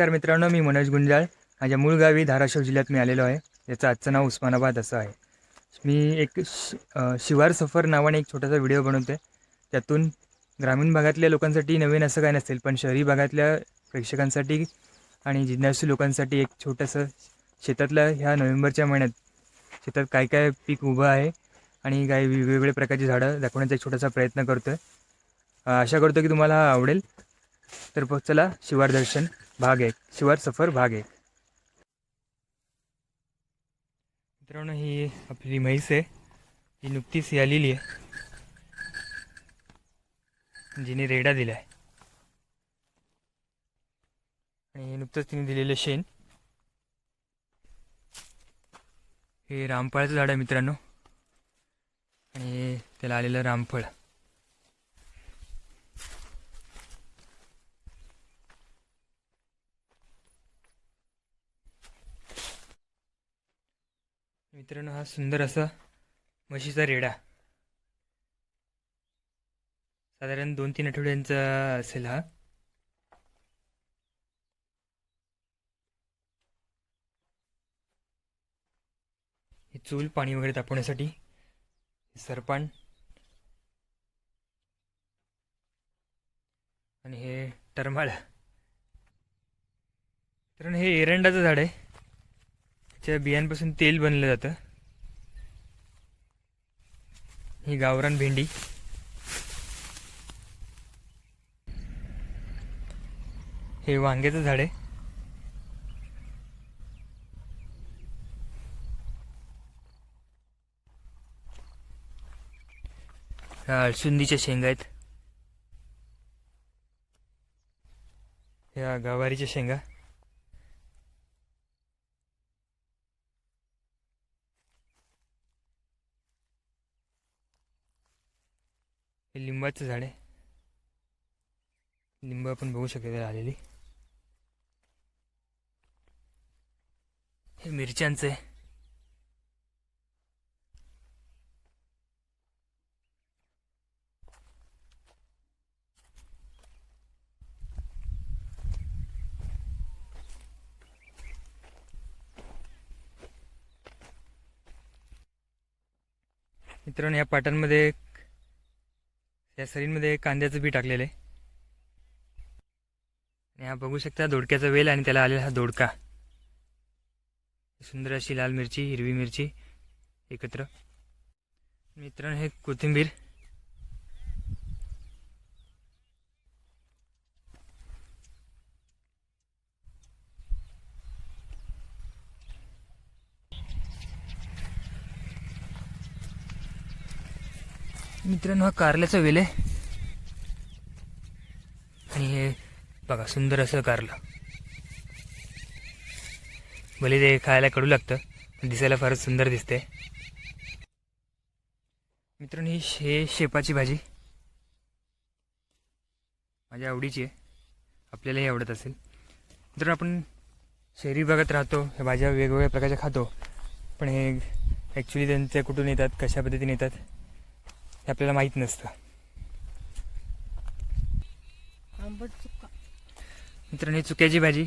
नमस्कार मित्रांनो मी मनोज गुंजाळ. माझ्या मूळ गावी धाराशिव जिल्ह्यात मी आलेलो आहे. याचं आजचं नाव उस्मानाबाद असं आहे. मी एक शि शिवार सफर नावाने एक छोटासा व्हिडिओ बनवते त्यातून ग्रामीण भागातल्या लोकांसाठी नवीन असं काय नसेल पण शहरी भागातल्या प्रेक्षकांसाठी आणि जिज्ञासू लोकांसाठी एक छोटंसं शेतातल्या ह्या नोव्हेंबरच्या महिन्यात शेतात काय काय पीक उभं आहे आणि काही वेगवेगळ्या प्रकारची झाडं दाखवण्याचा एक छोटासा प्रयत्न करतो आहे आशा करतो की तुम्हाला आवडेल. तर चला शिवार दर्शन. भाग एक शिवार सफर भाग एक. मित्रांनो ही आपली म्हैस आहे. ही नुकतीच आलेली आहे. जिने रेडा दिला आहे आणि हे नुकतंच तिने दिलेलं शेण. हे रामफळाचं झाड आहे मित्रांनो. आणि त्याला आलेलं रामफळ. मित्रांनो हा सुंदर असा म्हशीचा रेडा. साधारण दोन तीन आठवड्यांचा असेल हा. हे चूल पाणी वगैरे तापवण्यासाठी सरपान आणि हे टरमाळ. मित्रांनो हे एरंडाचं झाड आहे. त्याच्या बियांपासून तेल बनलं जातं. ही गावरान भेंडी. हे वांग्याचं झाड आहे. अळसुंदीच्या शेंगा आहेत. ह्या गवारीच्या शेंगा. हे लिंबाचं झाड. आहे लिंब आपण बघू शकतो आलेली. हे मिरच्यांचं. आहे मित्रांनो या पाटांमध्ये या सरींमध्ये कांद्याचं बी टाकलेलं आहे. आणि हा बघू शकता दोडक्याचा वेल आणि त्याला आलेला हा दोडका. सुंदर अशी लाल मिरची हिरवी मिरची एकत्र. मित्रांनो हे कोथिंबीर मित्रांनो हा कारल्याचा वेल आहे. आणि हे बघा सुंदर असं कारलं. भले ते खायला कडू लागतं दिसायला फारच सुंदर दिसते मित्रांनो ही शे शेपाची भाजी. माझ्या आवडीची आहे. आपल्यालाही आवडत असेल. मित्रांनो आपण शहरी भागात राहतो ह्या भाज्या वेगवेगळ्या प्रकारच्या खातो. पण हे ॲक्च्युली त्यांच्या कुठून येतात कशा पद्धतीने येतात हे आपल्याला माहीत नसतं. आंबट चुका मित्रांनो ही चुक्याची भाजी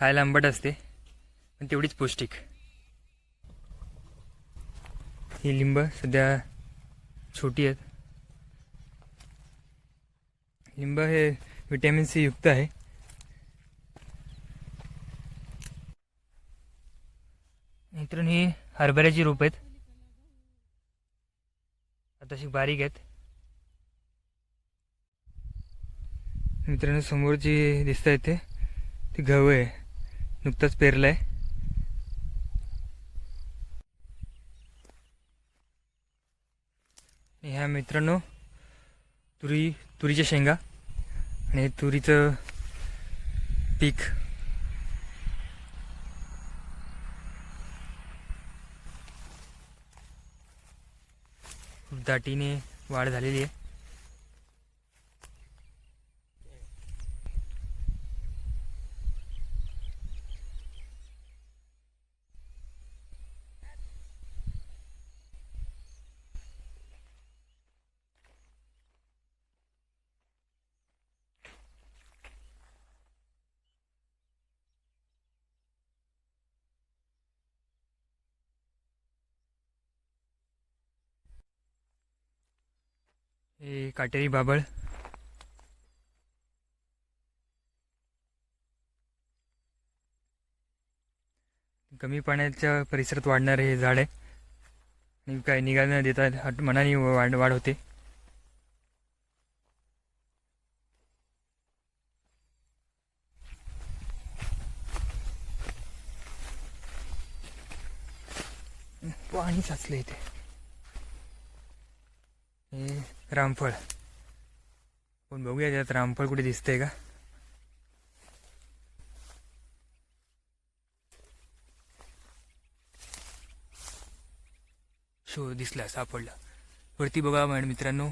खायला आंबट असते पण तेवढीच पौष्टिक. ही लिंब सध्या छोटी आहेत. लिंब हे विटॅमिन सी युक्त आहे. मित्रांनो ही हरभऱ्याची रोप आहेत. तशी बारीक आहेत. मित्रांनो समोर जी दिसत आहे ते ती गहू आहे. नुकतंच पेरलं आहे ह्या मित्रांनो तुरी तुरीच्या शेंगा आणि तुरीचं पीक. खूप दाटीने वाढ झालेली आहे. हे काटेरी बाबळ. कमी पाण्याच्या परिसरात वाढणारे हे झाड आहे आणि काय निघायला न देता हट- मनाने वाढ वाढ होते. पाणी साचलं इथे. हे रामफळ. पण बघूया त्यात रामफळ कुठे दिसतंय का? शो दिसला सापडला. वरती बघा मॅडम मित्रांनो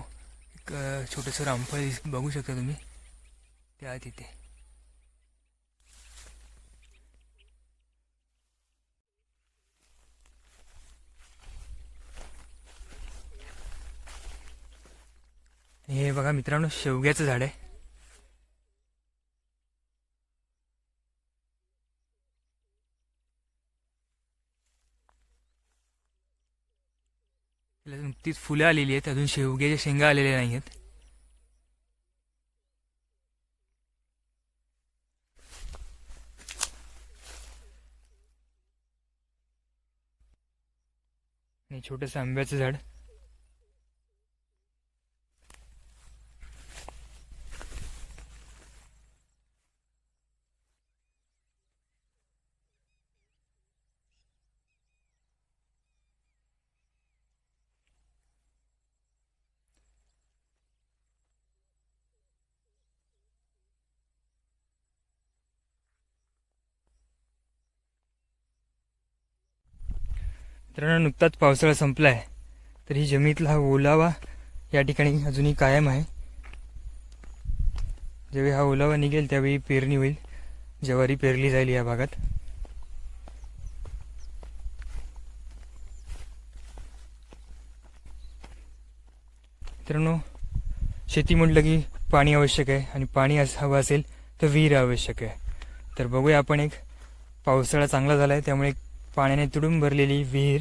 एक छोटंसं रामफळ दिस- बघू शकता तुम्ही. त्या तिथे. हे बघा मित्रांनो शेवग्याचं झाड आहे. नुकतीच फुलं आलेली आहेत अजून शेवग्याच्या शेंगा आलेल्या नाही आहेत. आणि छोटंसं आंब्याचं झाड. मित्रांनो नुकताच पावसाळा संपला आहे तर ही जमिनीतला हा ओलावा या ठिकाणी अजूनही कायम आहे. ज्यावेळी हा ओलावा निघेल त्यावेळी पेरणी होईल. ज्वारी पेरली जाईल या भागात. मित्रांनो शेती म्हटलं की पाणी आवश्यक आहे आणि पाणी हवं असेल तर विहीर आवश्यक आहे. तर बघूया आपण एक पावसाळा चांगला झाला आहे त्यामुळे पाण्याने तुडून भरलेली विहीर.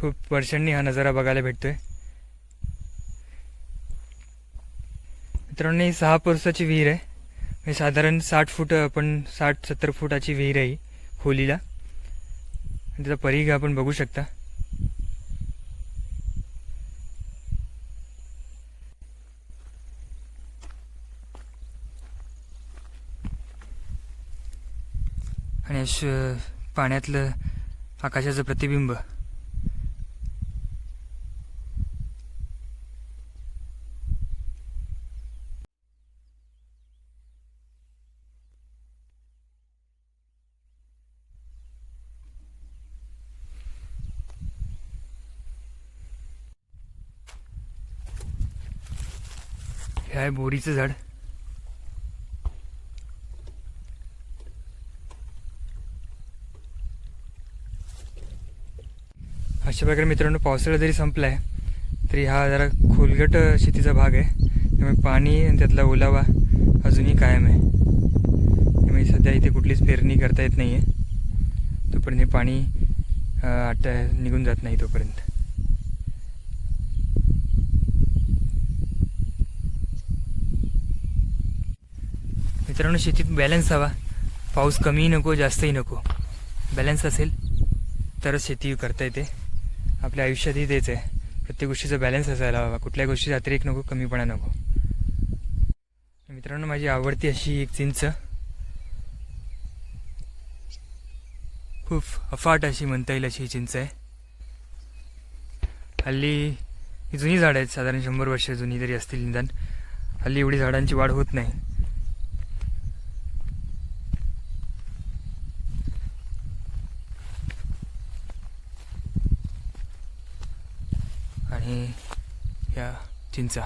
खूप वर्षांनी हा नजारा बघायला भेटतोय. मित्रांनो ही सहा पुरुषाची विहीर आहे. म्हणजे साधारण साठ फूट आपण साठ सत्तर फुटाची विहीर आहे खोलीला. त्याचा परिघ आपण बघू शकता. आणि पाण्यातलं आकाशाचं प्रतिबिंब. हे आहे बोरीचं झाड. अशा प्रकारे मित्रांनो पावसाळा जरी संपला आहे तरी हा जरा खोलगट शेतीचा भाग आहे. त्यामुळे पाणी आणि त्यातला ओलावा अजूनही कायम आहे. त्यामुळे सध्या इथे कुठलीच पेरणी करता येत नाही आहे तोपर्यंत हे पाणी अं, आट निघून जात नाही तोपर्यंत. मित्रांनो शेतीत बॅलन्स हवा. पाऊस कमीही नको जास्तही नको. बॅलन्स असेल तरच शेती करता येते. आपल्या आयुष्यातही तेच आहे. प्रत्येक गोष्टीचं बॅलन्स असायला हवा. कुठल्याही गोष्टीचा अतिरेक नको कमीपणा नको. मित्रांनो माझी आवडती अशी एक चिंच. खूप अफाट अशी म्हणता येईल अशी ही चिंच आहे. हल्ली ही जुनी झाडं आहेत. साधारण शंभर वर्ष जुनी तरी असतील निदान. हल्ली एवढी झाडांची वाढ होत नाही. intza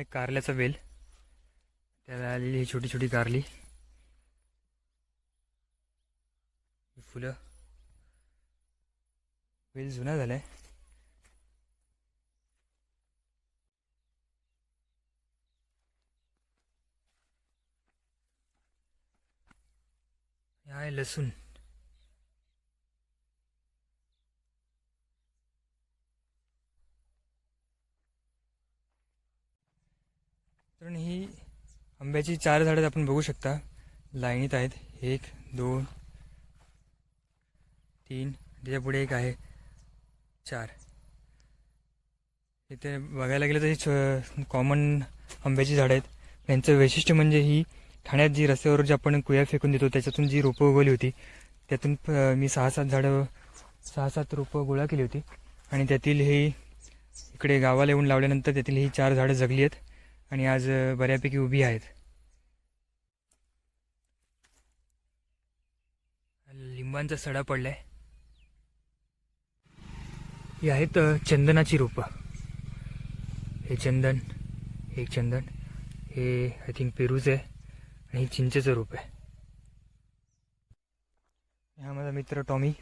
आहे कारल्याचा वेल. त्याला आलेली ही छोटी छोटी कारली. फुलं. वेल जुना झालाय. हा आहे लसूण तर ही आंब्याची चार झाडं आपण बघू शकता. लाईनीत आहेत. एक दोन तीन. त्याच्या पुढे एक आहे. चार. इथे बघायला गेलं तर ही कॉमन आंब्याची झाडं आहेत. त्यांचं वैशिष्ट्य म्हणजे ही ठाण्यात जी रस्त्यावर जी आपण कुया फेकून देतो त्याच्यातून जी रोपं उगवली होती त्यातून मी सहा सात झाडं सहा सात रोपं गोळा केली होती. आणि त्यातील ही इकडे गावाला येऊन लावल्यानंतर त्यातील ही चार झाडं जगली आहेत. आणि आज बऱ्यापैकी उभी आहेत. लिंबांचा सडा पडलाय. ही आहेत चंदनाची रोपं. हे चंदन हे चंदन हे आय थिंक पेरूज आहे आणि हे चिंचेचं रोप आहे. हा माझा मित्र टॉमी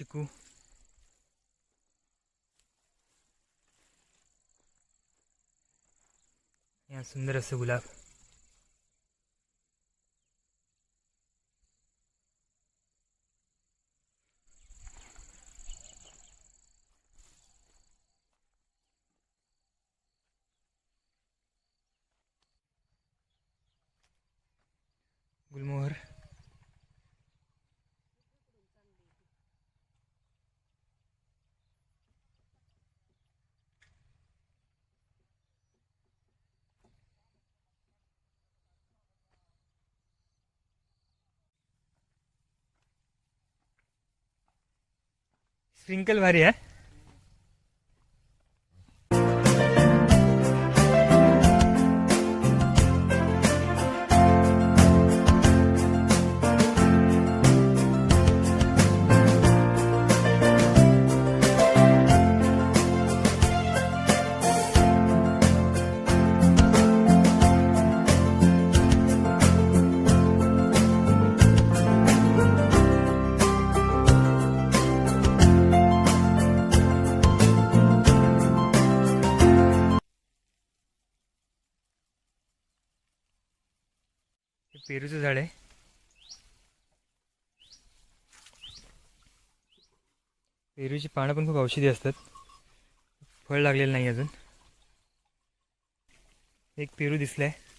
चिकू या सुंदर असं गुलाब स्प्रिंकल भारी आहे. पेरूचं झाड आहे. पेरूची पानं पण खूप औषधी असतात. फळ लागलेलं नाही अजून. एक पेरू दिसलं आहे